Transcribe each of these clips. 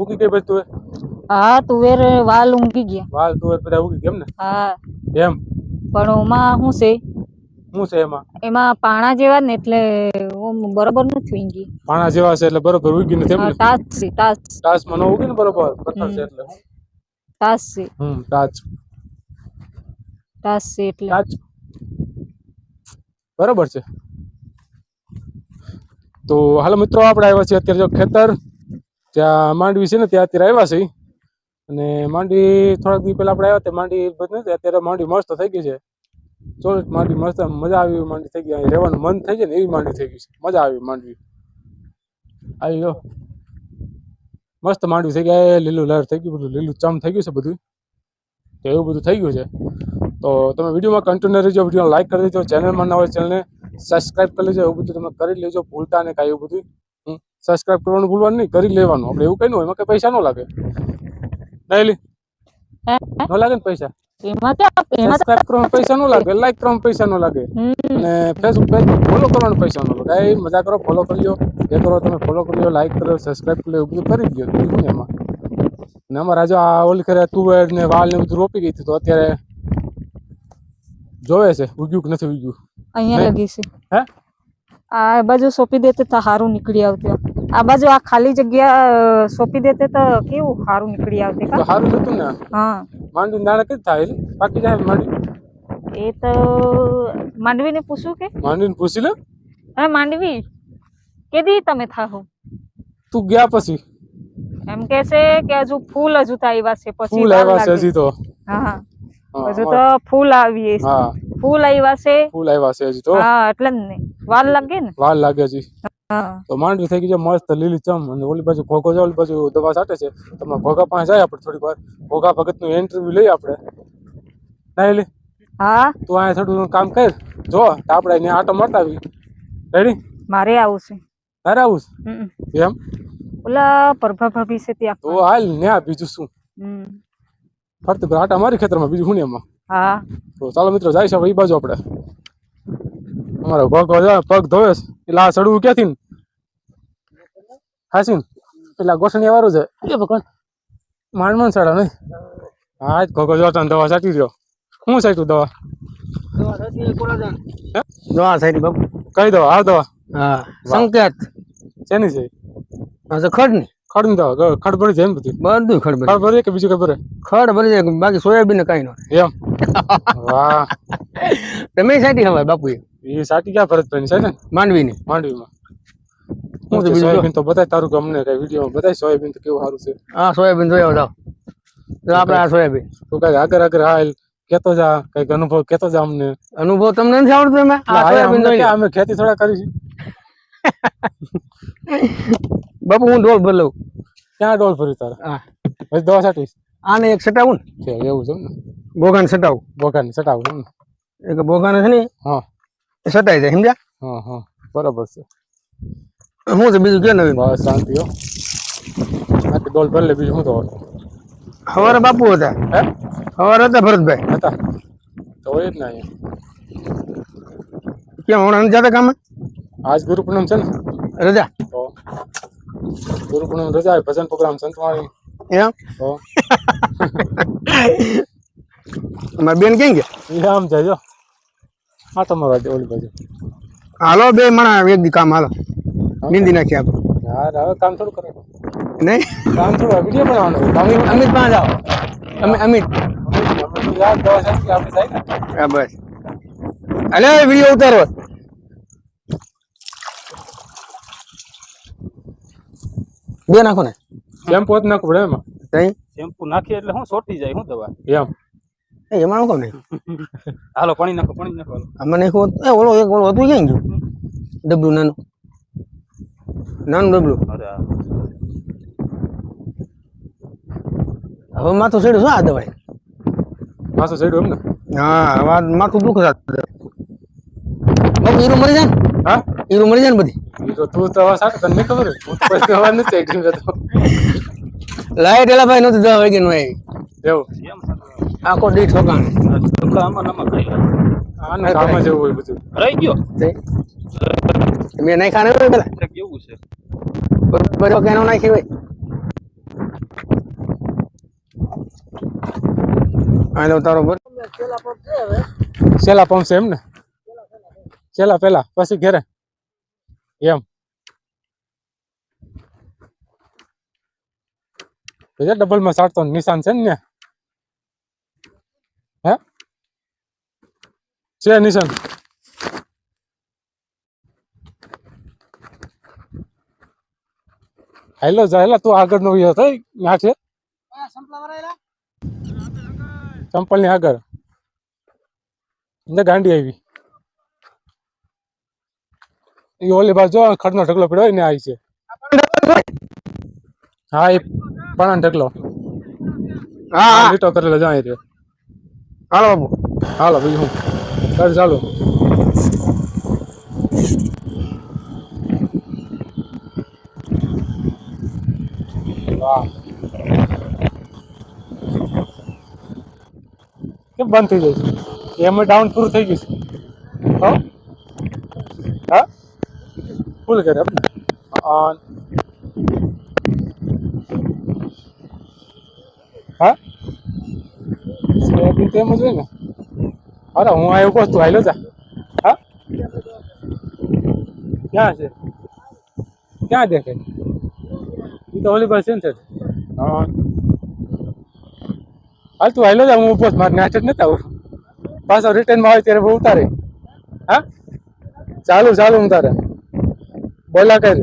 ઉગી ગઈ પછી તુવેર હા તુવેર વાલ ઊંઘી ગયા. વાલ તુવેર બધા ઉગી કેમ ને? હા. એમ? પણ ઓમાં શું છે? શું છે એમાં? એમાં પાણા જેવા ને એટલે બરોબર નથી ઊંઘી. પાણા જેવા છે એટલે બરોબર ઉગી નથી એમ ને? તાસ છે તાસ ટાસમાં ન ઉગી ને બરોબર? પથ્થર છે એટલે તાસ છે. હમ તાસ તાસ છે એટલે. તાસ બરોબર છે. તો હાલો મિત્રો આપણે આવ્યા છીએ અત્યારે જો ખેતર. ત્યાં માંડવી છે ને, ત્યાં અત્યારે આવ્યા છે. અને માંડવી થોડાક દિવસ પહેલા આપણે આવ્યા તે માંડવી બધી અત્યારે માંડવી મસ્ત થઈ ગઈ છે. ચોવીસ માંડવી મસ્ત, મજા આવી માંડવી થઈ ગઈ. રહેવાનું મન થઈ જાય ને, એવી માંડવી થઈ ગઈ છે. મજા આવી માંડવી. આવી ગયો મસ્ત માંડવી થઈ ગયા લીલું લહેર થઈ ગયું બધું, લીલું ચમ થઈ ગયું છે બધું. તો એવું બધું થઈ ગયું છે. તો તમે વિડીયોમાં કન્ટિન્યુ રહેજો વીડિયો લાઈક કરી દેજો. ચેનલમાં ના હોય ચેનલને સબસ્ક્રાઇબ કરી લેજો. એવું બધું તમે કરી લેજો, ભૂલતા ને કાંઈ એવું બધું. સબસ્ક્રાઇબ કરવાનું ભૂલવાનું નહીં કરી લેવાનું. આપણે એવું કઈ ન હોય એમાં કઈ પૈસા ન લાગે. નહીં લી. ન લાગે ને પૈસા? સબસ્ક્રાઇબ કરવામાં પૈસા ન લાગે લાઈક કરવામાં પૈસા ન લાગે. અને ફેસબુક પેજ ફોલો કરવાનું પૈસા ન લાગે. એ મજા કરો ફોલો કરી લો એ કરો તમે ફોલો કરી લો લાઈક કરો સબસ્ક્રાઇબ કરી લો એવું બધું કરી દો બીજું એમાં. ને અમારા જો આ ઓલી કરે તુવેર ને વાલ ને બધું રોપી ગઈ હતી તો અત્યારે જોવે છે ઉગ્યું કે નથી ઉગ્યું? અહીંયા લગી છે. હે? આ બાજુ સોંપી દેતે તો સારું નીકળી આવતું આ બાજુ આ ખાલી જગ્યા સોંપી દેતે તો કેવું સારું નીકળી આવતે સારું ને? હા. માંડવી દાણા કઈ થાય? પાકી જાય માંડવી? એ તો માંડવીને પૂછું કે? માંડવીને પૂછી લે. હે માંડવી? કેદી તમે થાહો? તું ગયા પછી. એમ કે છે કે હજુ ફૂલ હજુ તો આવ્યા છે પછી ફૂલ આવ્યા છે હજી તો. હા હા, હજુ તો ફૂલ આવીએ ફૂલ આવ્યા છે? ફૂલ આવ્યા છે હજી તો. હા એટલે જ ને. વાર લાગે ને? વાર લાગે હજી. તો માંડવી થઈ ગઈ છે મસ્ત લીલી ચમ. અને ઓલી બાજુ ઘોઘો છે ઓલી બાજુ દવા સાટે છે. તમે ઘોઘા પાસે જાય આપણે થોડી વાર. ઘોઘા ભગતનું ઇન્ટરવ્યુ લઈએ આપણે. ના હા. તું અહીંયા થોડું કામ કર. જો આપણે અહીંયા આટો મતાવી રેડી મારે આવું છે. તારે આવું છે? એમ? ઓલા પ્રભા ભાભી છે ત્યાં. તો હાલ ન્યા બીજું શું. ફરતી ફર આટા મારી ખેતરમાં બીજું શું ને એમાં હા. તો ચાલો મિત્રો જાય છે એ બાજુ આપણે. અમારો પગ પગ ધોવે એટલે આ ચડવું ક્યાંથી ને? હાસીન પેલા ગોઠણિયા વાળું છે. એ ભગવાન માંડ માંડ સડા નહીં. હા જ ઘોઘો જોતા દવા છાંટી રહ્યો શું છાંટ્યું દવા? દવા સાઈડ બાપુ. કઈ દવા? આ દવા? હા સંકેત. શેની છે? હા ખડની. દવા ખડ ભરી જાય એમ બધી. બધું ખડ ભરી ખડ ભરી કે બીજું કઈ ભરે ખડ ભરી જાય બાકી સોયાબીન કઈ નો એમ. વાહ. તમે સાટી હવે બાપુ એ સાટી ક્યાં ભરતભાઈ છે ને? માંડવી ની માંડવીમાં હું તો સોયાબીન તો બતાય તારું ગમને કઈ વીડિયો બતાય સોયાબીન તો કેવું સારું છે. હા સોયાબીન જોયા જાવ આપણે આ સોયાબીન. તું કઈ આગળ આગળ હાલ કેતો જા કંઈક અનુભવ કેતો જા અમને. અનુભવ તમને નથી આવડતો અમે આ સોયાબીન અમે ખેતી થોડા કરી છે. બાપુ હું ઢોલ ભરલું ક્યાં ડોલ ભરી તારે? હા પછી દવા છાટીશ? આને એક સટાવું છે એવું છે ને? બોગાને સટાવું. બોકાની સટાવું છે ને? એક બોગાને છે ને હા. એ સટાઈ જાય સમજ્યા? હા હા. બરાબર છે. હું છે બીજું કે નવીન? બસ શાંતિ હો. બાકી ડોલ ભરલે બીજું શું તો સવારે બાપુ હતા. હે? હવારે હતા ભરતભાઈ. હતા. તો હોય જ ને અહીંયા. કેમ હમણાં જતા કામે? આજ ગુરુ પૂનમ છે ને? રજા. તો રજા હોય, ભજન પ્રોગ્રામ સંતવાણી. એમ? તો બેન કેમ ગયા? એ આમ જાય જો હા તમારો દે ઓલી બાજુ. હાલો બે મણા એક દી કામ હાલો. નિંદી નાખી આપણે હા હવે કામ થોડું કરે. નહીં? કામ થોડું વીડિયો બનાવવાનો કામ અમિત પાસે જાઓ. અમે અમિત. યાદ દવા છાંટી આપણે જાય ને? હા બસ. અલે વીડિયો ઉતારો. બે નાખો ને. શેમ્પુ જ નાખવું પડે એમાં. કઈ? શેમ્પુ નાખીએ એટલે શું સોટી જાય શું દવા? એમ. એ એમાં હું ને હાલો પાણી નાખો પાણી નાખો. આમાં નાખો એ ઓલો એક ઓલો હતું ક્યાં ગયું? ડબલું નાનું. નાનું ડબલું. હવે માથું ચડ્યું શું આ દવાઈ માથું ચડ્યો એમ ને હા માથું દુખ બાપુ હીરો મરી જાય ને? હા? હીરો મરી જાય ને બધી? ઈ તો તું સાચું તને નહીં ખબર હોય. હું તો પછી હવા નથી ચડી તો. લાઈટ એલા ભાઈ નતું દવા વાગે નું આવી એવું? આખો દીઠ ઠોકાણ આમાં ને આમાં ખાઈ લે. આનું કામ જ એવું હોય બધું. રહી ગયો? મેં નાખ્યા ને પેલા? કેવું છે? બરોબર કેનો નાખી હોય? આ લો તારો બર છેલ્લા પંપ છે એમ ને? છેલ્લા પેલા પછી ઘેરે. એમ. ડબલમાં સાડતો નિશાન છે ને? હે? છે નિશાન. હેલો જા તું આગળ નો થઈ ના છે? ચંપલની આગળ ગાંડી આવી. એ ઓલી બાજુ જો ખડનો ઢગલો પડ્યો ને આવી છે. હા એ પણ ઢગલો. હા લીટો કરેલો જાય રહ્યો. હાલો બાબુ. હાલો બીજું હું? ચાલુ. વાહ. કેમ બંધ થઈ જાય છે? એમાં ડાઉન પૂરું થઈ ગયું છે. હા? કરે એમ ને. ઓન હા? સ્લેબિંગ તેમ જ હોય ને. અરે હું આવ્યો બસ તું આવેલો જા. હા? ક્યાં છે? ક્યાં દેખે? એ તો ઓલી પાસે છે હા. હાલ તું આવેલો જા હું ઊભો. મારે નાસ્ટ જ નથી આવું. પાછો રિટર્નમાં આવે ત્યારે બહુ ઉતારે હા? ચાલુ ચાલુ હું તારે. બોલા કઈ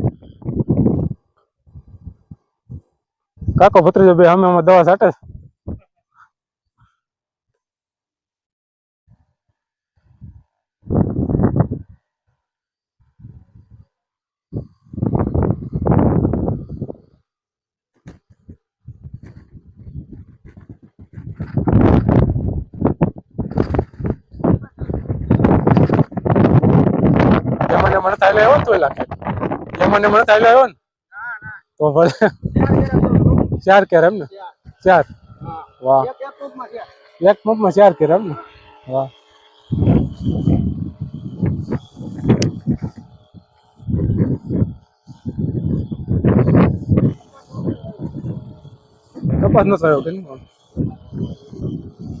કાકો ભત્રીજો બે, અમે અમે દવા સાટે. મને તાલે થાય આવ્યો ને તો લાગે મને મને થાય આવ્યો ને? તો ચાર કેર એમ ને? ચાર. વાહ. એક પંપમાં ચાર કેર એમ ને? વાહ. કપાસ ન થયો કે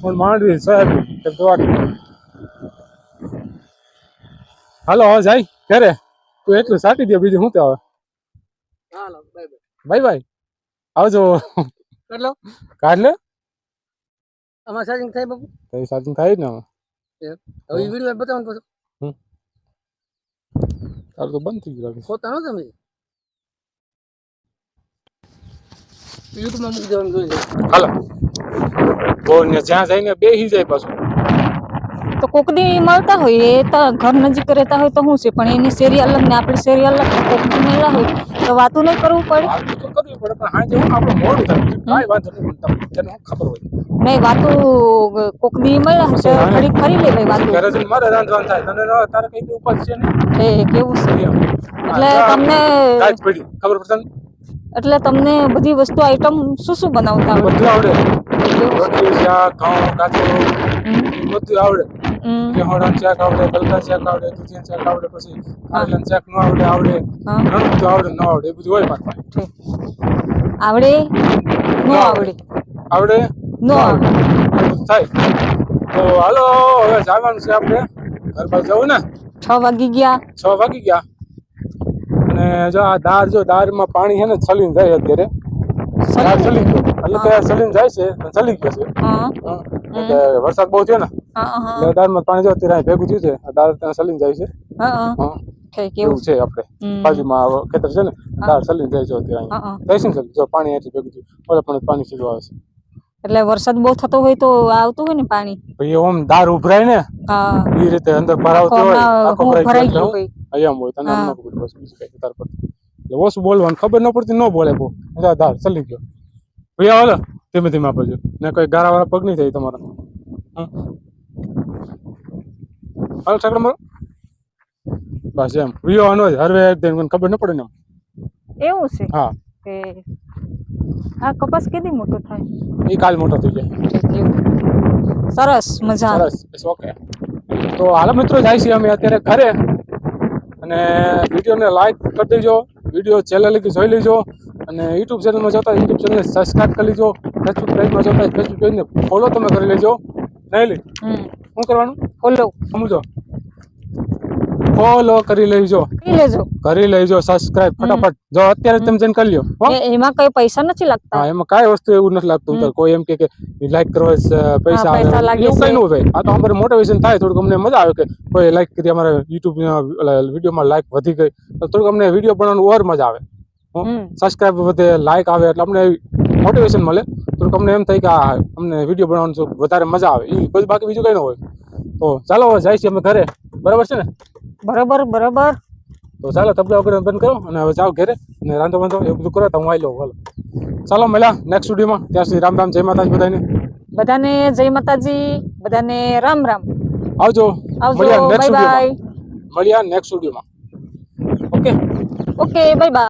પણ માંડવી દોડ હાલો જાય. ઘરે. તું એટલું સાટી દે બીજું શું તે આવે? હાલો બાય બાય. બાય આવજો. કેટલો? કાઢ લે આમાં સાજિંગ થાય બાપુ? તારી સાજિંગ થાય ને હવે હવે વિડિયો બતાવો ને પછી. તારું તો બંધ થઈ ગયું. પોતાનો તમે યુટ્યુબમાં મૂકી દેવાનું જોઈ હાલો. બહુ ને જ્યાં જઈને બેસી જાય પાછું. તો કોક દી મળતા હોય એ તો ઘર નજીક રહેતા હોય તો શું છે પણ એની શેરી અલગ ને આપણી શેરી અલગ તો કોક દી મળ્યા હોય તો વાતું નહીં કરવું પડે. નહીં પણ તમને તેને શું ખબર હોય. નહીં વાતું કોક દી મળ્યા છે તો ફરી લે લેવાય વાતું. ઘરે જઈને મારે રાંધવાનું થાય તને ન- તારે કઈ ઉપાસ છે ને એ કેવું છે? એટલે તમને ખબર પડશે એટલે તમને બધી વસ્તુ આઈટમ શું શું બનાવતા? આવડે. બધું આવડે રોટલી શાક ઘઉં કાચું. બધું આવડે. હમ, કેહોડાનું આવડે ગલકા શાક આવડે દૂધિયાનું શાક આવડે પછી કારેલાનું શાક નો આવડે આવડે. ઘણું બધું આવડે ન આવડે બધું હોય પાછું આવડે? નો આવડે? આવડે? નો આવડે. થાય. તો હાલો હવે જવાનું છે આપણે. ઘર પર જવું ને? છ વાગી ગયા. છ વાગી ગયા. અને જો આ દાર જો દાળમાં પાણી છે ને છલીને જાય અત્યારે. દાળ છલી ગયો. એટલે ત્યાં છલીને જાય છે ચલી છલી ગયો છે. એટલે વરસાદ બહુ થયો ને એટલે દાળમાં પાણી જો અહીં ભેગું થયું છે દાળ ત્યાં જાય છે. એવું. છે આપણે. બાજુમાં ખેતર છે ને દાળ છલીને જાય છે છે ને જો પાણી અહીંથી ભેગું થયું ઓલે પણ પાણી સીધું આવે છે. એટલે વરસાદ બહુ થતો હોય તો આવતું હોય ને પાણી? ભાઈ ઓમ દાળ ઉભરાય ને એ રીતે અંદર ભરાવતો હોય આખો ભરાઈ ભરાઈ ગયો હોય એમ હોય તને ન ખબર બસ બીજું કઈ તાર પર. એટલે ઓછું બોલવાનું ખબર ન પડતી ન બોલે બહુ. એટલે દાળ ચલી ગયો. ભાઈ હાલો ધીમે ધીમે આપજો. ને કોઈ ગારાવાળા પગ નહીં થાય તમારા. હાલ હાલો મારો. બસ એમ. વિયો આનો જ હરવે ખબર ન પડે ને એવું છે? હા. કે આ કપાસ કેદી મોટો થાય? એ કાલ મોટો થઈ જાય. સરસ મજા સરસ ઓકે તો હાલો મિત્રો જાય છે અમે અત્યારે ઘરે. અને વિડીયોને લાઈક કરી દેજો. વીડિયો ચેનલ જોઈ લેજો. અને યુટ્યુબ ચેનલમાં જોતા યુટ્યુબ ચેનલને સબસ્ક્રાઈબ કરી લેજો. ફેસબુક પેજમાં હોય ફેસબુક પેજને ફોલો તમે કરી લેજો. નહીં લે? શું કરવાનું? ફોલો સમજો. ફોલો કરી લેજો. કરી લેજો. કરી લેજો સબસ્ક્રાઇબ ફટાફટ. જો અત્યારે તમે જઈને કરી લ્યો એમાં કઈ પૈસા નથી લાગતા. હા એમાં કઈ વસ્તુ એવું નથી લાગતું. કોઈ એમ કે કે લાઈક કરવા પૈસા આવે. એવું કઈ નું ભાઈ આ તો અમારે મોટિવેશન થાય થોડુંક અમને મજા આવે કે કોઈ લાઈક કરી અમારા યુટ્યુબ વિડીયોમાં લાઈક વધી ગઈ. તો થોડુંક અમને વીડિયો બનાવવાનું ઓર મજા આવે. સબસ્ક્રાઇબ વધે લાઈક આવે એટલે અમને મોટિવેશન મળે. તો તમને એમ થાય કે આ અમને વીડિયો બનાવવાનું વધારે મજા આવે. એ બધું બાકી બીજું કઈ ન હોય. તો ચાલો હવે જાય છે અમે ઘરે. બરાબર છે ને? બરાબર બરાબર. તો ચાલો તબલા વગર બંધ કરો અને હવે જાઓ ઘરે અને રાંધો બાંધો એ બધું કરો તો હું આવી લઉં હાલો. ચાલો મળ્યા નેક્સ્ટ સ્ટુડિયોમાં ત્યાં સુધી રામ રામ જય માતાજી બધાને. બધાને જય માતાજી બધાને રામ રામ. આવજો. આવજો મળ્યા નેક્સ્ટ બાય બાય મળ્યા નેક્સ્ટ સ્ટુડિયોમાં ઓકે ઓકે બાય બાય